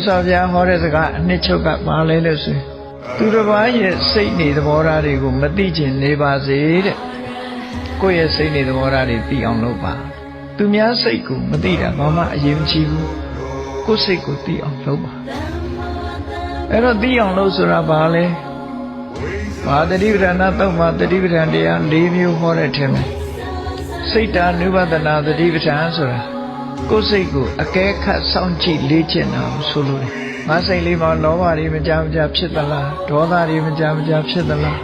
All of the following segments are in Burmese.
ဆော်ပြားဟောတဲ့စကားအနှစ်ချုပ်ကပါလဲလို့ဆိုရင်သူတစ်ပါးရဲ့စိတ်နေသဘောထားတွေကိုမသိချင်နေပါစေတဲ့ကိုယ့်ရဲ့စိတ်နေသဘောထားတွေသိအောင်လုပ်ပါသူများစိတ်ကိုမသိတာဘာမှအရေးမကြီးဘူးကိုယ့်စိတ်ကိုသိအောင်လုပ်ပါအဲ့တော့သိအောင်လုပ်ဆိုတာဘာလဲဘာတတိပဌာနာသုံးပါတတိပဌာန်တရား၄မျိုးဟောတဲ့ထဲမှာစိတ်တာနုပဒနာတတိပဌာန်ဆိုတာ ကိုယ်စိတ်ကိုအကဲခတ်စောင့်ကြည့်လေ့ကျင့်တာကိုဆိုလိုတယ်ငါစိတ်လေးမှာလောဘတွေမကြမကြဖြစ်သလားဒေါသတွေမကြမကြဖြစ်သလား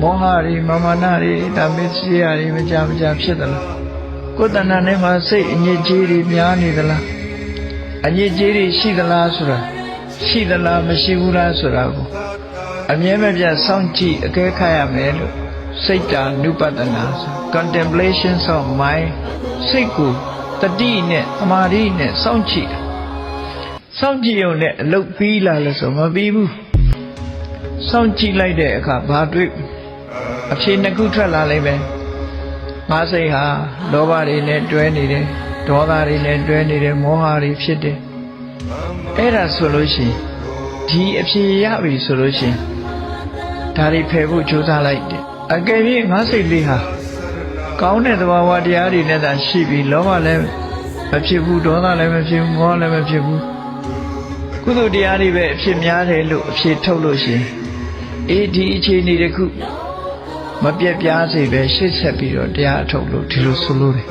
မောဟတွေမာမနာတွေတမစ္စရိယတွေမကြမကြဖြစ်သလားကိုယ်တဏ္ဍာနဲ့မှာစိတ်အညစ်အကြေးတွေများနေသလားအညစ်အကြေးတွေရှိသလားဆိုတာရှိသလားမရှိဘူးလားဆိုတာကိုအမြဲမပြတ်စောင့်ကြည့်အကဲခတ်ရမယ်လို့စိတ်တာနုပဒနာဆို contemplations of mind စိတ်ကို တတိနဲ့သမာဓိနဲ့စောင့်ကြည့်တာစောင့်ကြည့်ရုံနဲ့အလုတ်ပြီးလာလို့ဆိုမပြီးဘူးစောင့်ကြည့်လိုက်တဲ့အခါဘာတွေ့အဖြေနှစ်ခုထွက်လာလိမ့်မယ်ငါစိတ်ဟာလောဘတွေနဲ့တွဲနေတယ်ဒေါသတွေနဲ့တွဲနေတယ်မောဟတွေဖြစ်တယ်အဲ့ဒါဆိုလို့ရှိရင်ဒီအဖြေရပြီဆိုလို့ရှိရင်ဒါတွေဖယ်ဖို့ကြိုးစားလိုက်တယ်အကယ်၍ငါစိတ်လေးဟာ ကောင်းတဲ့သဘာဝတရားတွေနဲ့သာရှိပြီးလောဘလည်းမဖြစ်ဘူးဒေါသလည်းမဖြစ်ဘူးမောဟလည်းမဖြစ်ဘူးကုသိုလ်တရားတွေပဲအဖြစ်များတယ်လို့အဖြစ်ထုတ်လို့ရှိရင်အေးဒီအခြေအနေတစ်ခုမပြက်ပြားစေပဲရှေ့ဆက်ပြီးတော့တရားအထုတ်လို့ဒီလိုဆိုလို့တယ်